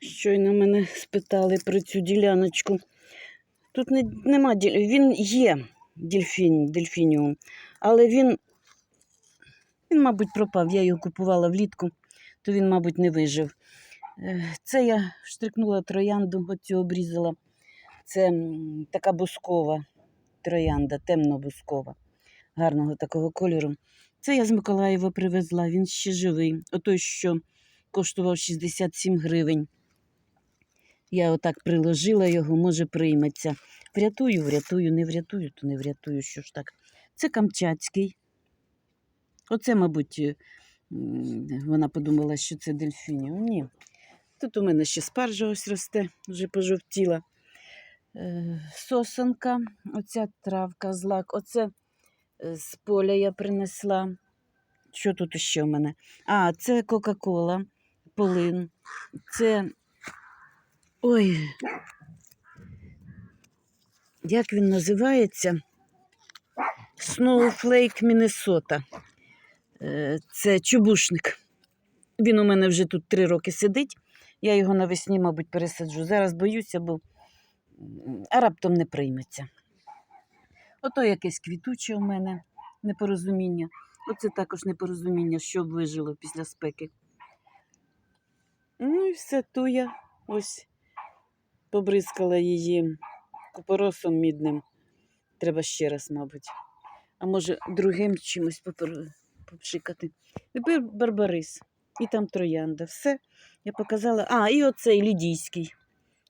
Щойно мене спитали про цю діляночку. Тут не, нема. Він є дельфін, дельфініум, але він, він, мабуть, пропав. Я його купувала влітку, то він, мабуть, не вижив. Е, Це я штрикнула троянду, оцю обрізала. Це така бускова троянда, темно-бускова, гарного такого кольору. Це я з Миколаєва привезла, він ще живий. Отой, що коштував 67 гривень. Я отак приложила його, може прийметься. Врятую, врятую, не врятую, то не врятую, що ж так. Це Камчатський. Оце, мабуть, е, вона подумала, що це дельфінів. Ні. Тут у мене ще спаржа ось росте, вже пожовтіла. Е, Сосенка, оця травка, злак, оце е, з поля я принесла. Що тут ще в мене? А, це Кока-Кола, полин. Це. Ой. Як він називається? Snowflake Міннесота. Це чубушник. Він у мене вже тут три роки сидить. Я його навесні, мабуть, пересаджу. Зараз боюся, бо а раптом не прийметься. Ото якесь квітуче у мене непорозуміння. Оце також непорозуміння, що вижило після спеки. Ну і все туя. Ось побризкала її купоросом мідним. Треба ще раз, мабуть. А може, другим чимось попшикати. Тепер барбарис. І там троянда. Все. Я показала. А, і оцей лідійський.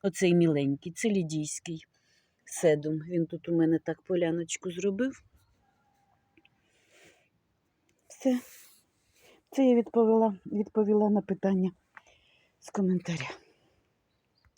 Оцей міленький. Це лідійський седум. Він тут у мене так поляночку зробив. Все. Це я відповіла, відповіла на питання з коментаря.